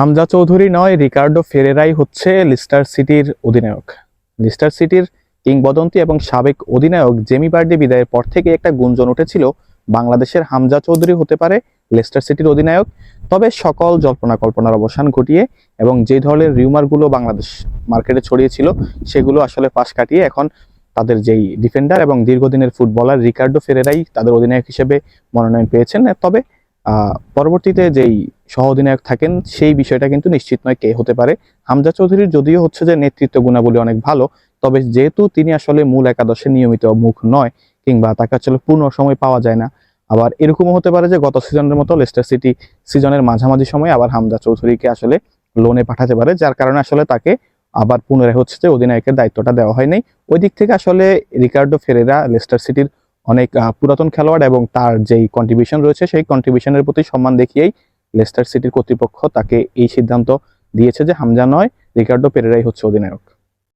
হামজা চৌধুরী নয়, রিকার্ডো ফেরেরাই হচ্ছে লিস্টার সিটির অধিনায়ক। লিস্টার সিটির কিংবদন্তি এবং সাবেক অধিনায়ক জেমি বার্ডি বিদায়ের পর থেকে একটা গুঞ্জন উঠেছিল, বাংলাদেশের হামজা চৌধুরী হতে পারে লেস্টার সিটির অধিনায়ক। তবে সকল জল্পনা কল্পনার অবসান ঘটিয়ে এবং যে ধরনের রিউমারগুলো বাংলাদেশ মার্কেটে ছড়িয়েছিল, সেগুলো আসলে পাশ কাটিয়ে এখন তাদের যেই ডিফেন্ডার এবং দীর্ঘদিনের ফুটবলার রিকার্ডো ফেরেরাই তাদের অধিনায়ক হিসেবে মনোনয়ন পেয়েছেন। তবে পরবর্তীতে যেই সহ অধিনায়ক থাকেন, সেই বিষয়টা কিন্তু নিশ্চিত নয় কে হতে পারে। হামজা চৌধুরীর যদিও হচ্ছে যে নেতৃত্ব গুণাবলী অনেক ভালো, তবে যেহেতু তিনি আসলে মূল একাদশে নিয়মিত মুখ নয়, কিংবা তাকে আসলে পূর্ণ সময় পাওয়া যায় না, আবার এরকমও হতে পারে যে গত সিজনের মতো লেস্টার সিটি সিজনের মাঝামাঝি সময় আবার হামজা চৌধুরীকে আসলে লোনে পাঠাতে পারে, যার কারণে আসলে তাকে আবার পুনরায় হচ্ছে যে অধিনায়কের দায়িত্বটা দেওয়া হয় নাই ওই দিক থেকে আসলে রিকার্ডো ফেরেরা লেস্টার সিটির অনেক পুরাতন খেলোয়াড় এবং তার যেই কন্ট্রিবিউশন রয়েছে, সেই কন্ট্রিবিউশনের প্রতি সম্মান দেখিয়েই লেস্টার সিটির কর্তৃপক্ষ তাকে এই সিদ্ধান্ত দিয়েছে যে হামজা নয় রিকার্ডো পেরেরাই হচ্ছে অধিনায়ক।